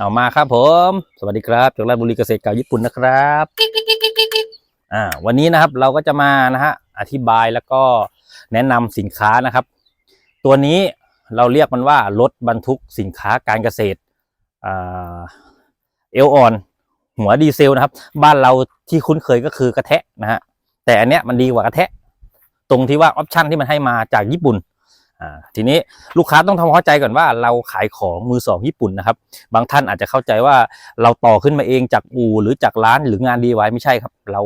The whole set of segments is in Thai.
เอามาครับผม สวัสดีครับจากราชบุรีเกษตรเก่าญี่ปุ่นนะครับอ่าวันนี้นะครับเราก็จะมานะฮะอธิบายแล้วก็แนะนำสินค้านะครับ ตัวนี้เราเรียกมันว่ารถบรรทุกสินค้าการเกษตรอ่าเอลออน หัวดีเซลนะครับ บ้านเราที่คุ้นเคยก็คือกระแทะนะฮะแต่อันเนี้ยมันดีกว่ากระแทะ ตรงที่ว่าออปชั่นที่มันให้มาจากญี่ปุ่น ทีนี้ลูกค้าต้องทำความเข้าใจก่อนว่าเราขายของมือสองญี่ปุ่นนะครับ บางท่านอาจจะเข้าใจว่าเราต่อขึ้นมาเองจากอู่หรือจากร้านหรืองานดีไว้ไม่ใช่ครับ เรา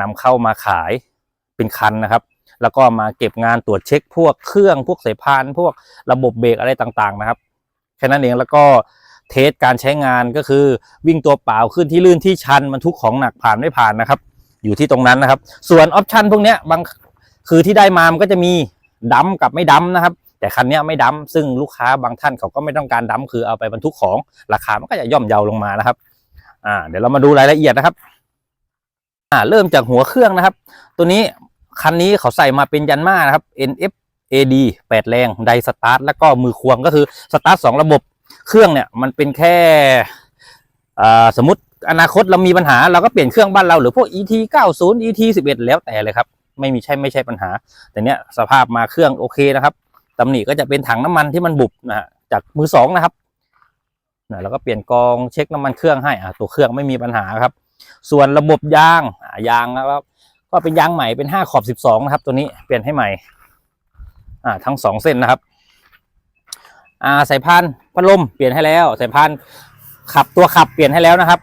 นำเข้ามาขายเป็นคันนะครับ แล้วก็มาเก็บงานตรวจเช็ค พวกเครื่องพวกสายพานพวกระบบเบรกอะไรต่างๆนะครับแค่นั้นเองแล้วก็เทสการใช้งานก็คือวิ่งตัวเปล่าขึ้นที่ลื่นที่ชันบรรทุกของหนักผ่านไม่ผ่านนะครับ อยู่ที่ตรงนั้นนะครับ ส่วนออปชันพวกนี้บางคือที่ได้มามันก็จะมี ดัมกับไม่ดัมนะครับ แต่คันนี้ไม่ดัมซึ่งลูกค้าบางท่านเขาก็ไม่ต้องการดัมคือเอาไปบรรทุกของราคามันก็จะย่อมเยาลงมานะครับอ่าเดี๋ยวเรามาดูรายละเอียดนะครับอ่าเริ่มจากหัวเครื่องนะครับ ตัวนี้คันนี้เขาใส่มาเป็นยันมานะครับ NF AD 8 แรงไดสตาร์ทแล้วก็มือควงก็คือสตาร์ทสองระบบเครื่องเนี่ยมันเป็นแค่อ่าสมมติอนาคตเรามีปัญหาเราก็เปลี่ยนเครื่องบ้านเราหรือพวก ET 90 ET 11 แล้วแต่เลยครับ ไม่มีใช่ไม่ใช่ปัญหา แต่เนี้ยสภาพมาเครื่องโอเคนะครับตำหนิก็จะเป็นถังน้ำมันที่มันบุบนะฮะจากมือสองนะครับนะแล้วก็เปลี่ยนกองเช็คน้ำมันเครื่องให้อะตัวเครื่องไม่มีปัญหาครับ ส่วนระบบยางอ่ายางนะครับก็เป็นยางใหม่เป็นห้าขอบสิบสองนะครับ ตัวนี้เปลี่ยนให้ใหม่อ่าทั้งสองเส้นนะครับอ่าสายพานพัดลมเปลี่ยนให้แล้วสายพานขับตัวขับเปลี่ยนให้แล้วนะครับ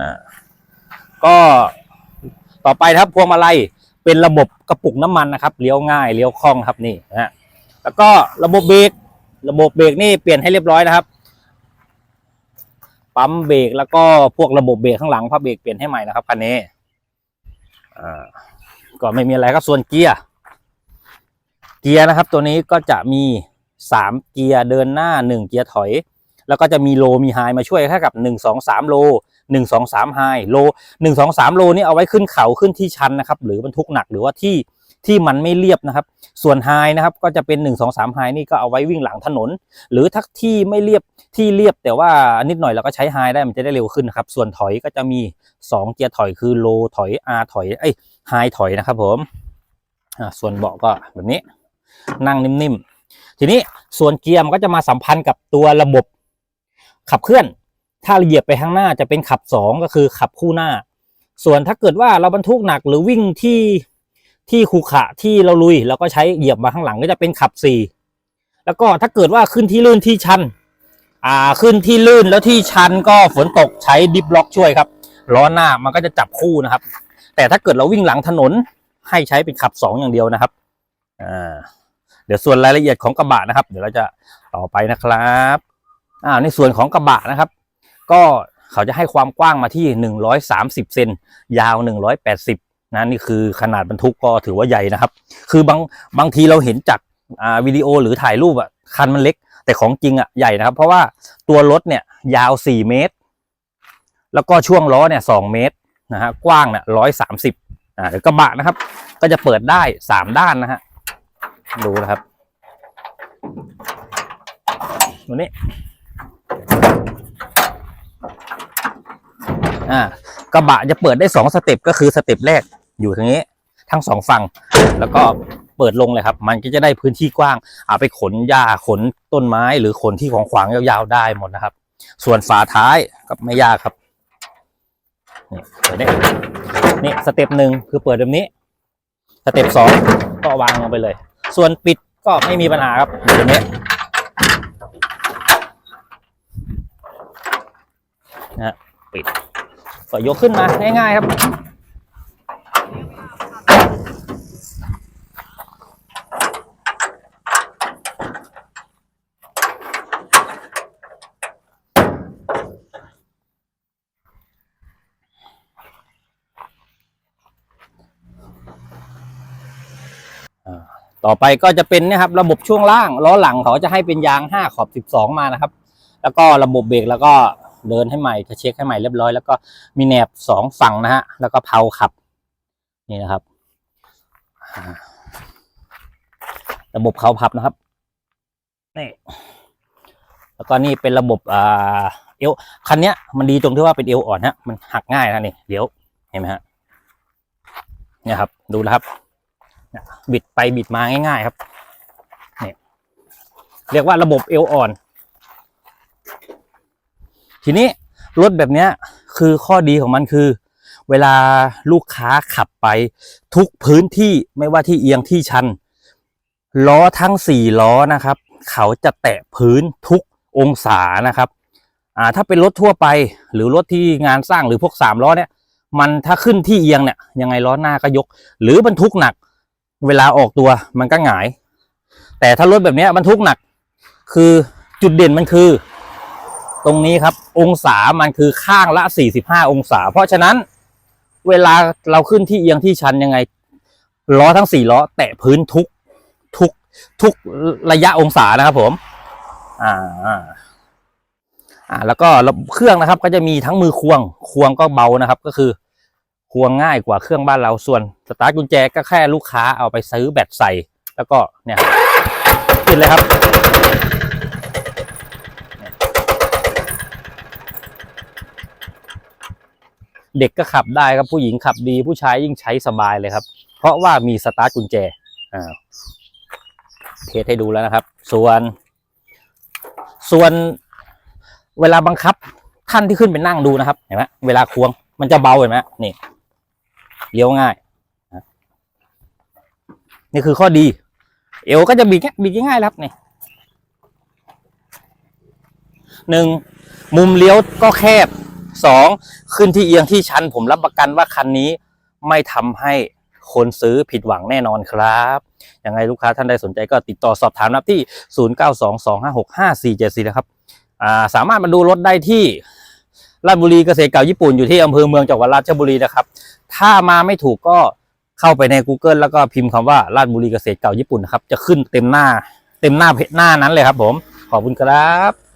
นะก็ ต่อไปครับพวงมาลัยเป็นระบบกระปุกน้ำมันนะครับเลี้ยวง่ายเลี้ยวคล่องครับนี่นะฮะแล้วก็ระบบเบรกระบบเบรกนี่เปลี่ยนให้เรียบร้อยนะครับปั๊มเบรกแล้วก็พวกระบบเบรกข้างหลังพับเบรกเปลี่ยนให้ใหม่นะครับคันนี้อ่าก็ไม่มีอะไรครับส่วนเกียร์เกียร์นะครับ ตัวนี้ก็จะมีสามเกียร์เดินหน้าหนึ่งเกียร์ถอย แล้วก็จะมีโลมีไฮมาช่วยแค่กับหนึ่งสองสามโลหนึ่งสองสามไฮโลหนึ่งสองสามโลนี่เอาไว้ขึ้นเขาขึ้นที่ชันนะครับหรือบรรทุกหนักหรือว่าที่ที่มันไม่เรียบนะครับ ส่วนไฮนะครับก็จะเป็นหนึ่งสองสามไฮนี่ก็เอาไว้วิ่งหลังถนน หรือทักที่ไม่เรียบที่เรียบแต่ว่านิดหน่อยเราก็ใช้ไฮได้มันจะได้เร็วขึ้นนะครับ ส่วนถอยก็จะมีสองเกียร์ถอยคือโลถอยอาถอยไอ้ไฮถอยนะครับผมส่วนเบาะก็แบบนี้นั่งนิ่มๆ ทีนี้ส่วนเกียร์มันก็จะมาสัมพันธ์กับตัวระบบ ขับเคลื่อน ถ้าเหยียบไปข้างหน้าจะเป็นขับสองก็คือขับคู่หน้า ส่วนถ้าเกิดว่าเราบรรทุกหนักหรือวิ่งที่ที่ขรุขะที่เราลุยเราก็ใช้เหยียบมาข้างหลังก็จะเป็นขับสี่แล้วก็ถ้าเกิดว่าขึ้นที่ลื่นที่ชันอ่าขึ้นที่ลื่นแล้วที่ชันก็ฝนตกใช้ดิฟล็อกช่วยครับล้อหน้ามันก็จะจับคู่นะครับ แต่ถ้าเกิดเราวิ่งหลังถนนให้ใช้เป็นขับสองอย่างเดียวนะครับอ่าเดี๋ยวส่วนรายละเอียดของกระบะนะครับ เดี๋ยวเราจะต่อไปนะครับ อ่าในส่วนของกระบะนะครับ ก็เขาจะให้ความกว้างมาที่ 130 เซนยาว 180นะนี่คือขนาดบรรทุกก็ถือว่าใหญ่นะครับ คือบางบางทีเราเห็นจากอ่าวิดีโอหรือถ่ายรูปอะคันมันเล็ก แต่ของจริงอะใหญ่นะครับ เพราะว่าตัวรถเนี่ยยาว 4 เมตร แล้วก็ช่วงล้อเนี่ย2เมตรนะฮะกว้างเนี่ย130อ่ากระบะนะครับ ก็จะเปิดได้3ด้านนะฮะดูนะครับตัวนี้ อ่ากระบะจะเปิดได้สองสเต็ปก็คือสเต็ปแรกอยู่ทางนี้ทั้งสองฝั่งแล้วก็เปิดลงเลยครับ มันก็จะได้พื้นที่กว้างเอาไปขนหญ้าขนต้นไม้หรือขนที่ของขวางยาวๆได้หมดนะครับ ส่วนฝาท้ายก็ไม่ยากครับนี่เปิดได้นี่สเต็ปหนึ่งคือเปิดแบบนี้ สเต็ปสองก็วางลงไปเลย ส่วนปิดก็ไม่มีปัญหาครับอยู่นี้นะปิด ก็ยกขึ้นมาง่ายๆครับ ต่อไปก็จะเป็นนี่ยครับระบบช่วงล่างล้อหลังเขาจะให้เป็นยางห้าขอบสิบสองมานะครับ แล้วก็ระบบเบรกแล้วก็ เดินให้ใหม่จะเช็คให้ใหม่เรียบร้อยแล้วก็มีแหนบสองฝั่งนะฮะแล้วก็เพาขับ นี่นะครับ ระบบเขาพับนะครับนี่แล้วก็นี่เป็นระบบอ่าเอวคันเนี้ยมันดีตรงที่ว่าเป็นเอวอ่อนฮะมันหักง่ายนะนี่เดี๋ยวเห็นไหมฮะเนี่ยครับ ดูนะครับบิดไปบิดมาง่าย ๆ ครับนี่เรียกว่าระบบเอวอ่อน ทีนี้รถแบบนี้คือข้อดีของมันคือ เวลาลูกค้าขับไปทุกพื้นที่ไม่ว่าที่เอียงที่ชัน ล้อทั้งสี่ล้อนะครับ เขาจะแตะพื้นทุกองศานะครับอ่าถ้าเป็นรถทั่วไปหรือรถที่งานสร้างหรือพวกสามล้อเนี่ยมันถ้าขึ้นที่เอียงเนี่ยยังไงล้อหน้าก็ยก หรือบรรทุกหนัก เวลาออกตัวมันก็หงาย แต่ถ้ารถแบบนี้บรรทุกหนัก คือจุดเด่นมันคือ ตรงนี้ครับ องศามันคือข้างละ 45 องศา เพราะฉะนั้นเวลาเราขึ้นที่เอียงที่ชันยังไงล้อทั้งสี่ล้อ แตะพื้นทุกทุกทุกระยะองศานะครับผม อ่าอ่าแล้วก็เครื่องนะครับ ก็จะมีทั้งมือควงควงก็เบานะครับ ก็คือควงง่ายกว่าเครื่องบ้านเราส่วนสตาร์ทกุญแจก็แค่ลูกค้าเอาไปซื้อแบตใส่ แล้วก็เนี่ยติดเลยครับ เด็กก็ขับได้ครับผู้หญิงขับดี ผู้ชายยิ่งใช้สบายเลยครับ เพราะว่ามีสตาร์ทกุญแจอ่าเทสให้ดูแล้วนะครับ ส่วน ส่วนเวลาบังคับท่านที่ขึ้นไปนั่งดูนะครับเห็นไหมเวลาควงมันจะเบาเห็นไหมนี่เลี้ยวง่าย นี่คือข้อดี เอวก็จะบิดบิดง่ายๆครับนี่หนึ่งมุมเลี้ยวก็แคบ สองขึ้นที่เอียงที่ชัน ผมรับประกันว่าคันนี้ไม่ทำให้คนซื้อผิดหวังแน่นอนครับยังไงลูกค้าท่านใดสนใจก็ติดต่อสอบถามรับที่ 0922565474 นะครับาสามารถมาดูรถได้ที่ราชบุรีเกษตรเก่าญี่ปุ่นอยู่ที่อำเภอเมืองจังหวัดราชบุรีนะครับ ถ้ามาไม่ถูกก็เข้าไปใน Google แล้วก็พิมพ์คำว่าราชบุรีเกษตรเก่าญี่ปุ่นนะครับ จะขึ้นเต็มหน้า เต็มหน้าเพจหน้านั้นเลยครับผม ขอบคุณครับ